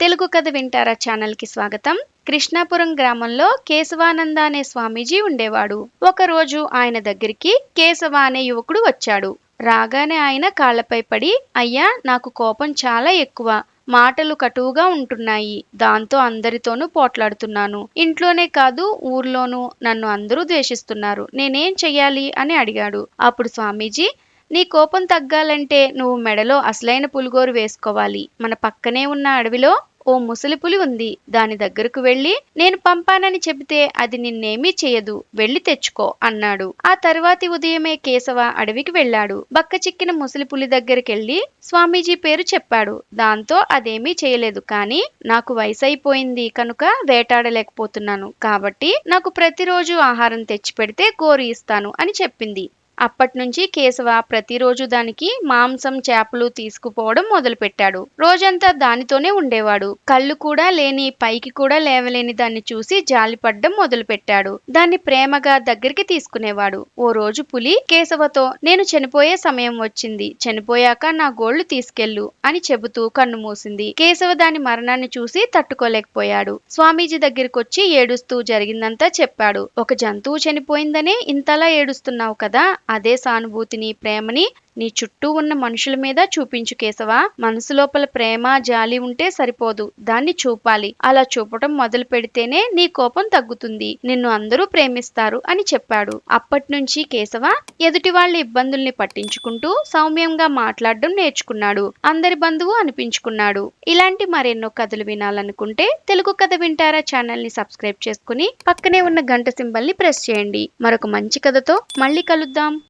తెలుగు కథ వింటారా ఛానల్కి స్వాగతం. కృష్ణాపురం గ్రామంలో కేశవానంద అనే స్వామీజీ ఉండేవాడు. ఒకరోజు ఆయన దగ్గరికి కేశవ అనే యువకుడు వచ్చాడు. రాగానే ఆయన కాళ్ళపై పడి అయ్యా నాకు కోపం చాలా ఎక్కువ. మాటలు కటువుగా ఉంటున్నాయి. దాంతో అందరితోనూ పోట్లాడుతున్నాను. ఇంట్లోనే కాదు ఊర్లోనూ నన్ను అందరూ ద్వేషిస్తున్నారు. నేనేం చెయ్యాలి? అని అడిగాడు. అప్పుడు స్వామీజీ నీ కోపం తగ్గాలంటే నువ్వు మెడలో అసలైన పులిగోరు వేసుకోవాలి. మన పక్కనే ఉన్న అడవిలో ఓ ముసలి పులి ఉంది. దాని దగ్గరకు వెళ్ళి నేను పంపానని చెబితే అది నిన్నేమీ చేయదు. వెళ్ళి తెచ్చుకో అన్నాడు. ఆ తరువాతి ఉదయమే కేశవ అడవికి వెళ్ళాడు. బక్క చిక్కిన ముసలిపులి దగ్గరికెళ్ళి స్వామీజీ పేరు చెప్పాడు. దాంతో అదేమీ చేయలేదు. కానీ నాకు వయసైపోయింది కనుక వేటాడలేకపోతున్నాను. కాబట్టి నాకు ప్రతిరోజు ఆహారం తెచ్చి పెడితే గోరు ఇస్తాను అని చెప్పింది. అప్పటినుంచి కేశవ ప్రతిరోజు దానికి మాంసం చేపలు తీసుకుపోవడం మొదలుపెట్టాడు. రోజంతా దానితోనే ఉండేవాడు. కళ్ళు కూడా లేని పైకి కూడా లేవలేని దాన్ని చూసి జాలిపడ్డం మొదలుపెట్టాడు. దాన్ని ప్రేమగా దగ్గరికి తీసుకునేవాడు. ఓ రోజు పులి కేశవతో నేను చనిపోయే సమయం వచ్చింది. చనిపోయాక నా గోళ్ళు తీసుకెళ్ళు అని చెబుతూ కన్ను మూసింది. కేశవ దాని మరణాన్ని చూసి తట్టుకోలేకపోయాడు. స్వామీజీ దగ్గరికొచ్చి ఏడుస్తూ జరిగిందంతా చెప్పాడు. ఒక జంతువు చనిపోయిందనే ఇంతలా ఏడుస్తున్నావు కదా అదే సానుభూతిని ప్రేమని నీ చుట్టూ ఉన్న మనుషుల మీద చూపించు కేశవ. మనసు లోపల ప్రేమ జాలి ఉంటే సరిపోదు. దాన్ని చూపాలి. అలా చూపటం మొదలు పెడితేనే నీ కోపం తగ్గుతుంది. నిన్ను అందరూ ప్రేమిస్తారు అని చెప్పాడు. అప్పటినుంచి కేశవ ఎదుటి వాళ్ళ ఇబ్బందుల్ని పట్టించుకుంటూ సౌమ్యంగా మాట్లాడడం నేర్చుకున్నాడు. అందరి బంధువు అనిపించుకున్నాడు. ఇలాంటి మరెన్నో కథలు వినాలనుకుంటే తెలుగు కథ వింటారా ఛానల్ని సబ్స్క్రైబ్ చేసుకుని పక్కనే ఉన్న గంట సింబల్ని ప్రెస్ చేయండి. మరొక మంచి కథతో మళ్ళీ కలుద్దాం.